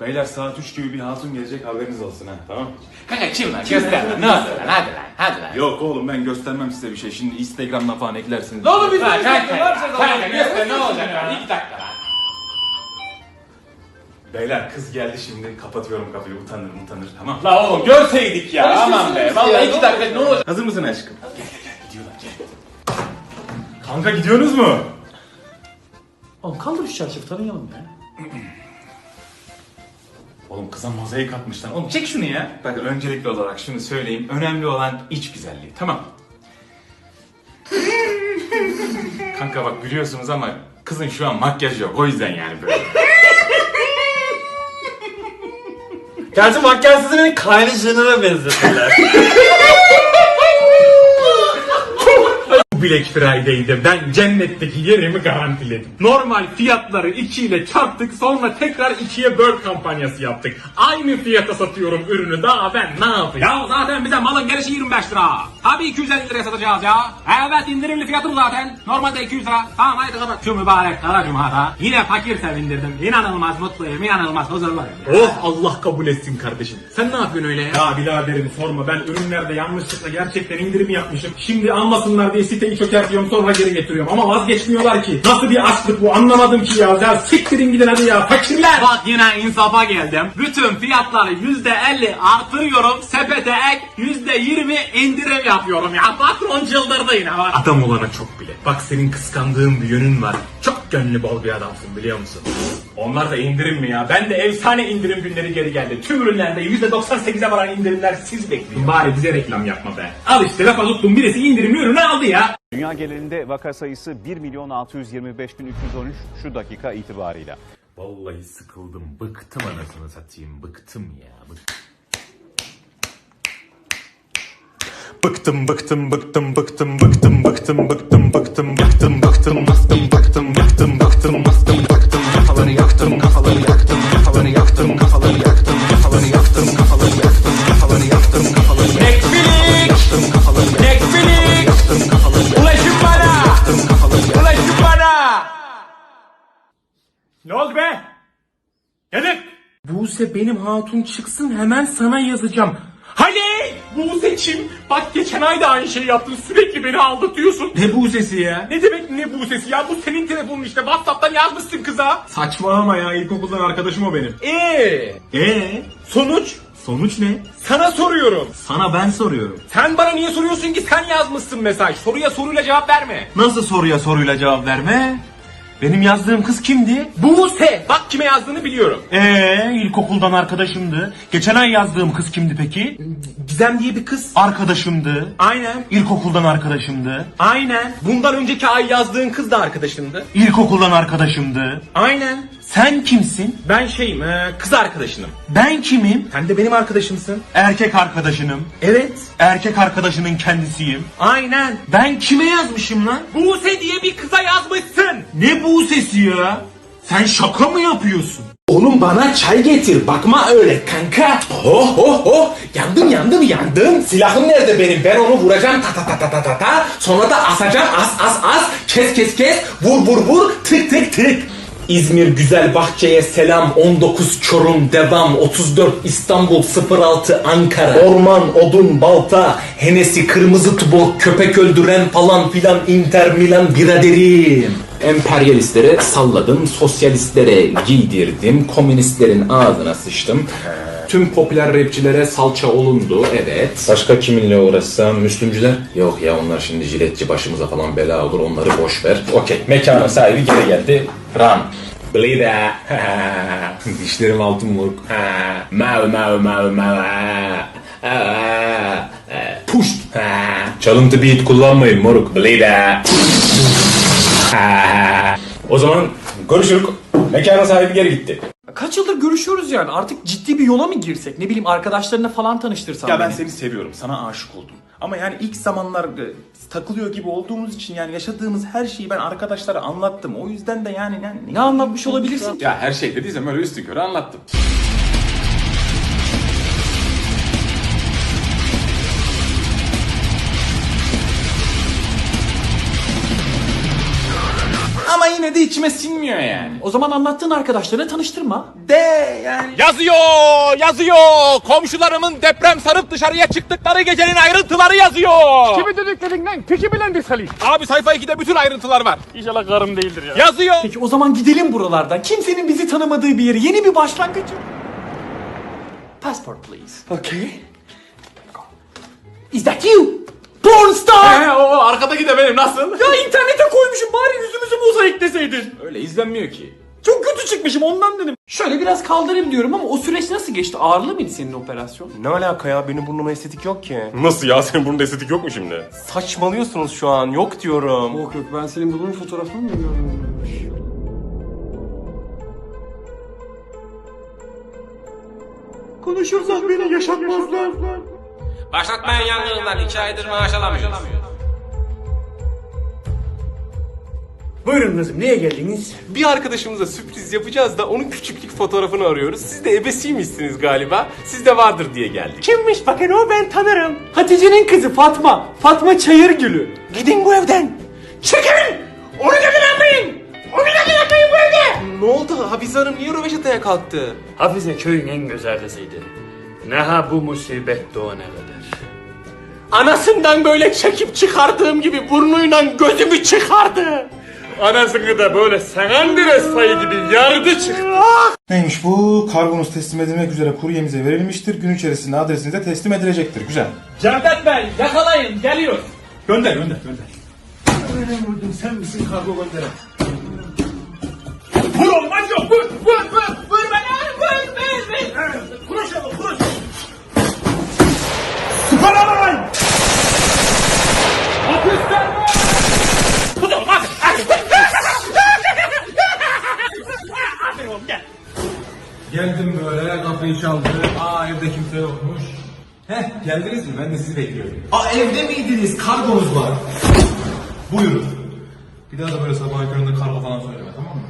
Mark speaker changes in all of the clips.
Speaker 1: Beyler saat 3 gibi bir hatun gelecek haberiniz olsun ha tamam
Speaker 2: Kanka kim lan? Göster lan. Ne oldu lan? Hadi lan. Hadi lan.
Speaker 1: Yok oğlum ben göstermem size bir şey. Şimdi Instagram'dan falan eklersiniz.
Speaker 3: Ne olur biz
Speaker 2: Lan
Speaker 3: de
Speaker 2: kanka.
Speaker 3: ne yapacağız
Speaker 2: Kanka göster ne olacak lan? İki dakika lan.
Speaker 1: Beyler kız geldi şimdi kapatıyorum kapıyı utanır utanır tamam.
Speaker 2: La oğlum görseydik ya. Aman be. Vallahi iki dakika ne olacak?
Speaker 1: Hazır mısın aşkım? Gel gel gel gidiyorlar gel. Kanka gidiyorsunuz mu?
Speaker 3: Oğlum kaldır şu çarşafı tanıyalım ya.
Speaker 1: Oğlum kıza mozaik atmışlar. Oğlum çek şunu ya. Bak öncelikli olarak şunu söyleyeyim. Önemli olan iç güzelliği. Tamam. Kanka bak gülüyorsunuz ama kızın şu an makyaj yok. O yüzden yani böyle.
Speaker 3: Gerçi makyajsız beni Kylie Jenner'a benzetirler.
Speaker 4: Black Friday'de ben cennetteki yerimi garantiledim. Normal fiyatları 2 ile çarptık sonra tekrar 2'ye böl kampanyası yaptık. Aynı fiyata satıyorum ürünü daha ben ne yapayım?
Speaker 2: Ya zaten bize malın gelişi 25 lira. Tabii 250 liraya satacağız ya. Evet indirimli fiyatı bu zaten. Normalde 200 lira. Tamam haydi kapat. Şu mübarek kara cumada yine fakir sevindirdim. İnanılmaz mutluyum, inanılmaz huzurluyum.
Speaker 4: Oh Allah kabul etsin kardeşim. Sen ne yapıyorsun öyle ya? Ya biraderim sorma ben ürünlerde yanlışlıkla gerçekten indirim yapmışım. Şimdi anlasınlar diye siteyi çökertiyorum sonra geri getiriyorum ama vazgeçmiyorlar ki. Nasıl bir aşklık bu anlamadım ki ya. Ya siktirin gidin hadi ya fakirler.
Speaker 2: Bak yine insafa geldim. Bütün fiyatları %50 artırıyorum. Sepete ek %20 indirim yapıyorum ya. Patron çıldırdı yine bak.
Speaker 4: Adam olana çok bile. Bak senin kıskandığın bir yönün var. Çok gönlü bol bir adamsın biliyor musun? Onlar da indirim mi ya? Ben de efsane indirim günleri geri geldi. Tüm ürünlerde %98'e varan indirimler siz bekliyor. Bari bize reklam yapma be. Al işte lafa tuttum birisi indirimli ürünü aldı ya.
Speaker 5: Dünya genelinde vaka sayısı 1 milyon 625 bin 313 şu dakika itibarıyla.
Speaker 1: Vallahi sıkıldım. Bıktım anasını satayım. Bıktım ya. Bıktım.
Speaker 6: Bıktım bıktım bıktım bıktım bıktım bıktım bıktım bıktım bıktım bıktım bıktım bıktım bıktım bıktım
Speaker 4: oldu be? Gelin. Buse benim hatun çıksın hemen sana yazacağım. Hani? Buse kim? Bak geçen ay da aynı şey yaptın. Sürekli beni aldatıyorsun.
Speaker 1: Ne bu sesi ya?
Speaker 4: Ne demek ne Buse'si ya? Bu senin telefonun işte. Whatsapp'tan yazmışsın kıza.
Speaker 1: Saçmalama ya. İlkokuldan arkadaşım o benim.
Speaker 4: Eee?
Speaker 1: Ee,
Speaker 4: Sonuç?
Speaker 1: sonuç ne?
Speaker 4: Sana soruyorum.
Speaker 1: Sana ben soruyorum.
Speaker 4: Sen bana niye soruyorsun ki? Sen yazmışsın mesaj. Soruya soruyla cevap verme.
Speaker 1: Nasıl soruya soruyla cevap verme? Benim yazdığım kız kimdi?
Speaker 4: Buse. Bak kime yazdığını biliyorum.
Speaker 1: Ee, ilkokuldan arkadaşımdı. Geçen ay yazdığım kız kimdi peki?
Speaker 4: Gizem diye bir kız.
Speaker 1: Arkadaşımdı.
Speaker 4: Aynen.
Speaker 1: İlkokuldan arkadaşımdı.
Speaker 4: Aynen. Bundan önceki ay yazdığın kız da arkadaşındı.
Speaker 1: İlkokuldan arkadaşımdı.
Speaker 4: Aynen.
Speaker 1: Sen kimsin?
Speaker 4: Ben şeyim, e, kız arkadaşınım.
Speaker 1: Ben kimim?
Speaker 4: Sen de benim arkadaşımsın.
Speaker 1: Erkek arkadaşınım.
Speaker 4: Evet.
Speaker 1: Erkek arkadaşının kendisiyim.
Speaker 4: Aynen.
Speaker 1: Ben kime yazmışım lan?
Speaker 4: Buse diye bir kıza yazmışsın.
Speaker 1: Ne bu sesi ya? Sen şaka mı yapıyorsun?
Speaker 7: Oğlum bana çay getir. Bakma öyle kanka. Oh oh oh. Yandım yandım yandım. Silahım nerede benim? Ben onu vuracağım ta ta ta ta ta ta ta. Sonra da asacağım as as as. Kes kes kes. Vur vur vur. Tık tık tık. İzmir Güzel Bahçe'ye selam. 19 Çorum devam 34 İstanbul 06 Ankara. Orman odun balta Henesi kırmızı tuborg köpek öldüren falan filan Inter Milan biraderim. Emperyalistlere salladım, sosyalistlere giydirdim, komünistlerin ağzına sıçtım. Tüm popüler rapçilere salça olundu, evet. Başka kiminle uğraşsam, Müslümcüler? Yok ya onlar şimdi jiletçi başımıza falan bela olur, onları boş ver. Okey, mekanın sahibi geri geldi. Run. Bleed Dişlerim altın moruk. Mav mav mav mav. Push. Çalıntı beat kullanmayın moruk. Bleed o zaman görüşürüz. Mekanın sahibi geri gitti.
Speaker 3: Kaç yıldır görüşüyoruz yani artık ciddi bir yola mı girsek? Ne bileyim arkadaşlarına falan tanıştırsan
Speaker 1: Ya ben
Speaker 3: beni.
Speaker 1: seni seviyorum. Sana aşık oldum. Ama yani ilk zamanlar e, takılıyor gibi olduğumuz için yani yaşadığımız her şeyi ben arkadaşlara anlattım. O yüzden de yani yani
Speaker 3: Ne anlatmış olabilirsin?
Speaker 1: Ya her şey dediysem öyle üstü körü anlattım. Yine de içime sinmiyor yani.
Speaker 3: O zaman anlattığın arkadaşlarını tanıştırma.
Speaker 1: De yani.
Speaker 4: Yazıyor, yazıyor. Komşularımın deprem sarıp dışarıya çıktıkları gecenin ayrıntıları yazıyor.
Speaker 8: Kimi dediklerinden peki bilendi Salih.
Speaker 4: Abi sayfa 2'de bütün ayrıntılar var.
Speaker 8: İnşallah karım değildir ya.
Speaker 4: Yazıyor.
Speaker 3: Peki o zaman gidelim buralardan. Kimsenin bizi tanımadığı bir yere. Yeni bir başlangıç. Passport please.
Speaker 1: Okay.
Speaker 3: Is that you?
Speaker 4: Arkadaki de benim nasıl?
Speaker 3: ya internete koymuşum bari yüzümüzü mozaikleseydin.
Speaker 1: Öyle izlenmiyor ki.
Speaker 3: Çok kötü çıkmışım ondan dedim. Şöyle biraz kaldırayım diyorum ama o süreç nasıl geçti? Ağırlı mıydı senin operasyon?
Speaker 9: Ne alaka ya? Benim burnuma estetik yok ki.
Speaker 6: Nasıl ya? Senin burnunda estetik yok mu şimdi?
Speaker 9: Saçmalıyorsunuz şu an. Yok diyorum.
Speaker 3: Yok yok ben senin bunun fotoğrafını mı görüyorum? Konuşursak beni yaşatmazlar.
Speaker 2: Başlatmayın yangınından iki aydır maaş alamıyoruz.
Speaker 3: Buyurun kızım niye geldiniz?
Speaker 9: Bir arkadaşımıza sürpriz yapacağız da onun küçüklük fotoğrafını arıyoruz. Siz de ebesiymişsiniz galiba. Sizde vardır diye geldik.
Speaker 3: Kimmiş bakın o ben tanırım. Hatice'nin kızı Fatma. Fatma Çayırgülü.
Speaker 9: Gidin bu evden. Çekin! Onu da bırakmayın! Onu da bırakmayın bu evde! Ne oldu? Hafize Hanım niye röveşataya kalktı?
Speaker 8: Hafize köyün en güzellisiydi. Ne ha bu musibet doğana kadar.
Speaker 9: Anasından böyle çekip çıkardığım gibi burnuyla gözümü çıkardı.
Speaker 8: Anasını da böyle Senandires payı gibi yardı çıktı.
Speaker 1: Neymiş bu? Kargonuz teslim edilmek üzere kuryemize verilmiştir. Gün içerisinde adresinize teslim edilecektir. Güzel.
Speaker 2: Cevdet Bey yakalayın geliyor.
Speaker 1: Gönder gönder gönder.
Speaker 2: Vur olmaz yok vur vur vur vur bana vur vur vur. Kuruş oğlum kuruş. Süper aman. Hapisten Kudur hadi. Aferin oğlum gel.
Speaker 1: Geldim böyle kapıyı çaldı. Aa evde kimse yokmuş. Heh geldiniz mi? Ben de sizi bekliyorum. Aa evde miydiniz? Kargonuz var. Buyurun. Bir daha da böyle sabah köründe kargo falan söyleme tamam mı?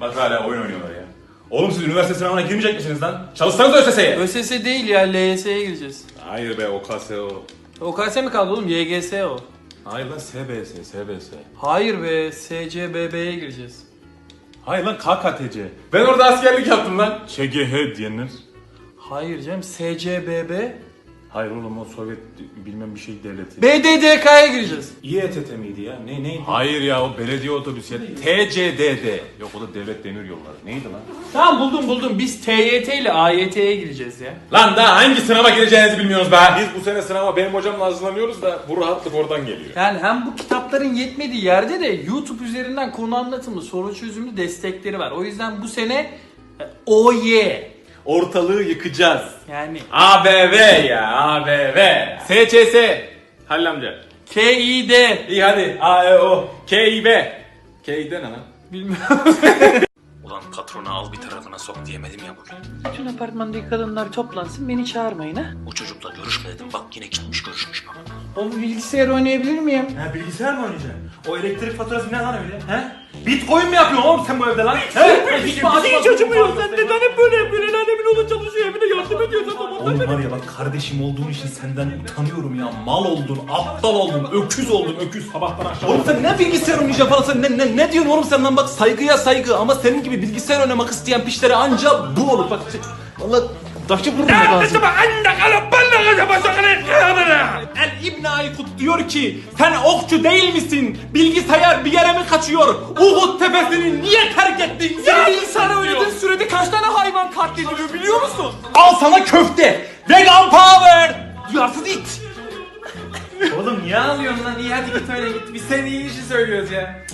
Speaker 1: Bak hala oyun oynuyorlar ya. Oğlum siz üniversite sınavına girmeyecek misiniz lan? Çalışsanız ÖSS'ye.
Speaker 3: ÖSS değil ya LYS'ye gireceğiz.
Speaker 1: Hayır be OKS o.
Speaker 3: OKS mi kaldı oğlum? YGS o.
Speaker 1: Hayır lan SBS, SBS.
Speaker 3: Hayır be SCBB'ye gireceğiz.
Speaker 1: Hayır lan KKTC. Ben orada askerlik yaptım lan. ÇGH diyenler.
Speaker 3: Hayır canım SCBB.
Speaker 1: Hayır oğlum o Sovyet bilmem bir şey devleti.
Speaker 3: BDDK'ya gireceğiz.
Speaker 1: İETT miydi ya? Ne neydi? Hayır ya o belediye otobüsü ya. TCDD. Yok o da devlet demir yolları. Neydi lan?
Speaker 3: Tamam buldum buldum. Biz TYT ile AYT'ye gireceğiz ya.
Speaker 1: Lan daha hangi sınava gireceğinizi bilmiyoruz be. Biz bu sene sınava benim hocamla hazırlanıyoruz da bu rahatlık oradan geliyor.
Speaker 3: Yani hem bu kitapların yetmediği yerde de YouTube üzerinden konu anlatımlı, soru çözümlü destekleri var. O yüzden bu sene e, OY
Speaker 1: Ortalığı yıkacağız.
Speaker 3: yani
Speaker 1: ABV ya ABV. SCS. Halil amca.
Speaker 3: KİD
Speaker 1: İyi hadi. AEO. KİB. KİD ne lan?
Speaker 2: Ulan patronu al bir tarafına sok diyemedim ya bugün.
Speaker 3: Bütün apartmandaki kadınlar toplansın beni çağırmayın ha.
Speaker 2: O çocukla görüşme dedim bak yine gitmiş görüşmüş bak.
Speaker 3: O bilgisayar oynayabilir miyim?
Speaker 1: Ha bilgisayar mı oynayacaksın? O elektrik faturası ne lan öyle? He? Bitcoin mi yapıyorsun oğlum sen bu evde lan? He?
Speaker 3: Hiç hiç acımıyor. Sen neden hep böyle yapıyorsun? El alemin oğlu çalışıyor evine yardım ediyorsun sabahtan
Speaker 1: Oğlum var ya bak kardeşim olduğun için senden utanıyorum ya. Mal oldun, aptal oldun, öküz oldun, öküz sabahtan akşama.
Speaker 7: Oğlum sen ne bilgisayar oynayacaksın falan sen ne, ne, ne diyorsun oğlum sen lan bak saygıya saygı ama senin gibi bilgisayar oynamak isteyen pişlere anca bu olur bak. Valla taşı vurmak lazım.
Speaker 1: El İbn Aykut diyor ki sen okçu değil misin? Bilgisayar bir yere mi kaçıyor? Uhud tepesini niye terk ettin?
Speaker 3: Sen bilgisayar oynadığın sürede kaç tane hayvan katlediliyor biliyor musun?
Speaker 1: Al sana köfte. Vegan power. Duyarsız it.
Speaker 3: Oğlum niye ağlıyorsun lan? İyi hadi git öyle git. Biz senin iyi işi söylüyoruz ya.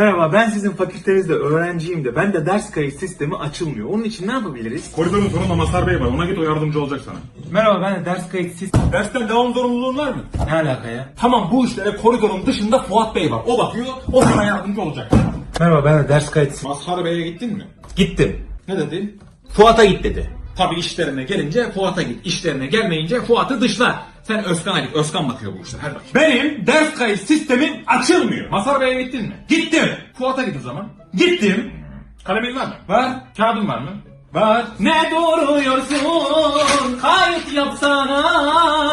Speaker 10: Merhaba ben sizin fakültenizde öğrenciyim de ben de ders kayıt sistemi açılmıyor. Onun için ne yapabiliriz?
Speaker 1: Koridorun sonunda Mazhar Bey var. Ona git o yardımcı olacak sana.
Speaker 10: Merhaba ben de ders kayıt sistemi...
Speaker 1: Dersten devam zorunluluğun var mı?
Speaker 10: Ne alaka ya?
Speaker 1: Tamam bu işlere koridorun dışında Fuat Bey var. O bakıyor. O sana yardımcı olacak.
Speaker 10: Merhaba ben de ders kayıt sistemi...
Speaker 1: Mazhar Bey'e gittin mi?
Speaker 10: Gittim.
Speaker 1: Ne dedi?
Speaker 10: Fuat'a git dedi.
Speaker 1: Tabii işlerine gelince Fuat'a git. İşlerine gelmeyince Fuat'ı dışla. Sen Özkan'a git. Özkan bakıyor bu işlere. Hadi bak. Benim ders kayıt sistemim açılmıyor. Mazhar Bey'e gittin mi? Gittim. Fuat'a git o zaman. Gittim. Kalemin var mı? Var. Kağıdın var mı?
Speaker 11: Var. Ne duruyorsun? Kayıt yapsana.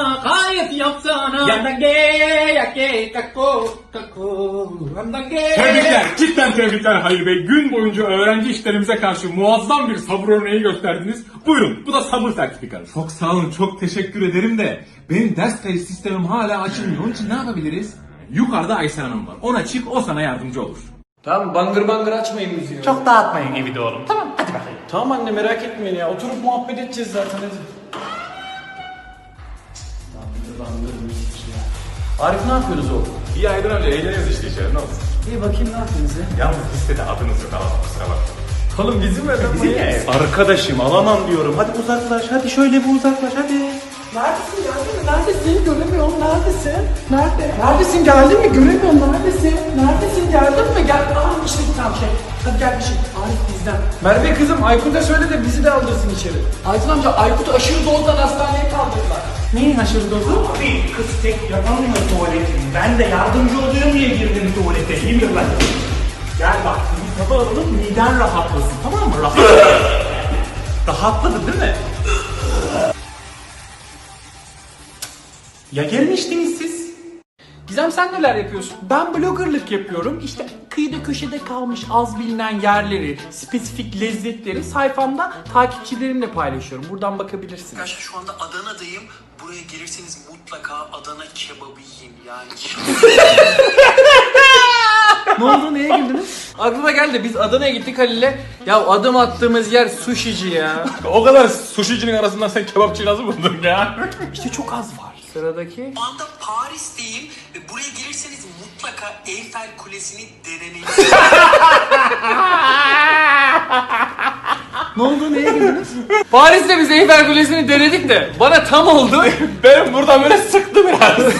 Speaker 11: Kayıt yapsana. Yandan ge ya ge kako kako. Yandan ge.
Speaker 2: Tebrikler, cidden tebrikler Hayır Bey. Gün boyunca öğrenci işlerimize karşı muazzam bir sabır örneği gösterdiniz. Buyurun, bu da sabır sertifikanız.
Speaker 12: Çok sağ olun, çok teşekkür ederim de benim ders kayıt sistemim hala açılmıyor. Onun için ne yapabiliriz?
Speaker 2: Yukarıda Aysel Hanım var. Ona çık, o sana yardımcı olur.
Speaker 13: Tamam bangır bangır açmayın müziği.
Speaker 11: Çok dağıtmayın evi de oğlum. Tamam hadi bakayım.
Speaker 13: Tamam anne merak etmeyin ya. Oturup muhabbet edeceğiz zaten hadi. Bangır bangır müzik. Arif ne yapıyorsunuz oğlum?
Speaker 2: İyi Aydın amca, eğleniyoruz işte içeri. Ne olsun?
Speaker 13: İyi bakayım ne yapıyorsunuz ya?
Speaker 2: Yalnız listede adınız yok ama kusura bakma.
Speaker 13: Oğlum bizim adam
Speaker 2: Bizim ev.
Speaker 1: Arkadaşım alamam diyorum. Hadi uzaklaş. Hadi şöyle bir uzaklaş hadi.
Speaker 3: Neredesin geldin mi? Neredesin? Göremiyorum. Neredesin? Nerede? Neredesin? Geldin mi? Göremiyorum. Neredesin? Neredesin? Geldin mi? Gel. Aa işte tamam şey. Hadi gel bir şey. Arif bizden.
Speaker 13: Merve kızım Aykut'a söyle de bizi de aldırsın içeri.
Speaker 3: Aytun amca Aykut'u aşırı dozdan hastaneye kaldırdılar.
Speaker 1: Neyin aşırı dozu? Abi kız tek yapamıyor tuvaletini. Ben de yardımcı oluyorum diye girdim tuvalete. İyi mi lan? Gel bak bir sabah alalım miden rahatlasın tamam mı? Rahat. Rahatladı değil mi? ya gelmiştiniz siz?
Speaker 13: Gizem sen neler yapıyorsun?
Speaker 3: Ben bloggerlık yapıyorum. İşte kıyıda köşede kalmış az bilinen yerleri, spesifik lezzetleri sayfamda takipçilerimle paylaşıyorum. Buradan bakabilirsiniz.
Speaker 14: Arkadaşlar şu anda Adana'dayım. Buraya gelirseniz mutlaka Adana kebabı yiyin yani.
Speaker 13: ne oldu neye güldünüz? Aklıma geldi biz Adana'ya gittik Halil'le. Ya adım attığımız yer sushici ya.
Speaker 2: o kadar suşicinin arasından sen kebapçıyı nasıl buldun ya?
Speaker 3: İşte çok az var.
Speaker 13: Sıradaki.
Speaker 14: Şu anda Paris'teyim ve buraya gelirseniz mutlaka Eyfel Kulesi'ni denemeyin.
Speaker 13: Ne oldu neye güldünüz? Paris'te biz Eyfel Kulesi'ni denedik de bana tam oldu.
Speaker 2: Benim buradan böyle sıktı biraz.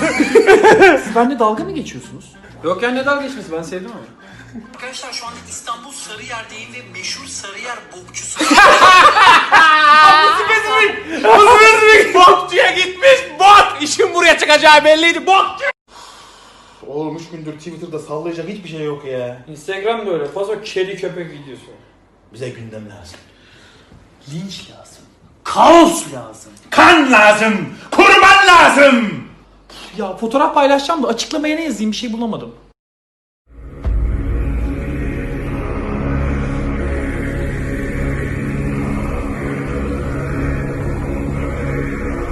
Speaker 3: Siz benimle dalga mı geçiyorsunuz?
Speaker 13: Yok ya ne dalga geçmesi ben sevdim ama.
Speaker 14: Arkadaşlar şu anda İstanbul Sarıyer'deyim ve meşhur Sarıyer bokçusu.
Speaker 2: Bokçuya gitmiş, bok! İşin buraya çıkacağı belliydi, bokçu!
Speaker 1: Oğlum 3 gündür Twitter'da sallayacak hiçbir şey yok ya.
Speaker 13: Instagram böyle fazla kedi köpek videosu.
Speaker 1: Bize gündem lazım.
Speaker 3: Linç lazım.
Speaker 1: Kaos lazım. Kan lazım. Kurban lazım.
Speaker 3: Ya fotoğraf paylaşacağım da açıklamaya ne yazayım bir şey bulamadım.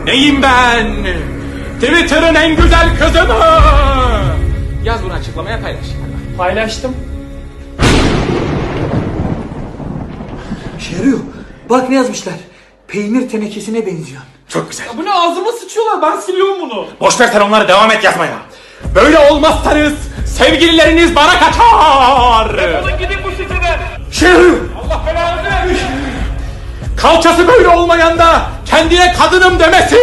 Speaker 2: Neyim ben? Twitter'ın en güzel kızı mı? Yaz bunu açıklamaya paylaş.
Speaker 13: Paylaştım.
Speaker 3: İşe yarıyor. Bak ne yazmışlar. Peynir tenekesine benziyor.
Speaker 2: Çok güzel.
Speaker 13: Bu ne ağzıma sıçıyorlar ben siliyorum bunu.
Speaker 2: Boş ver sen onları devam et yazmaya. Böyle olmazsanız sevgilileriniz bana kaçar. Defolun gidin bu siteden. Şehir. Allah belanı. Kalçası böyle olmayan da kendine kadınım demesin.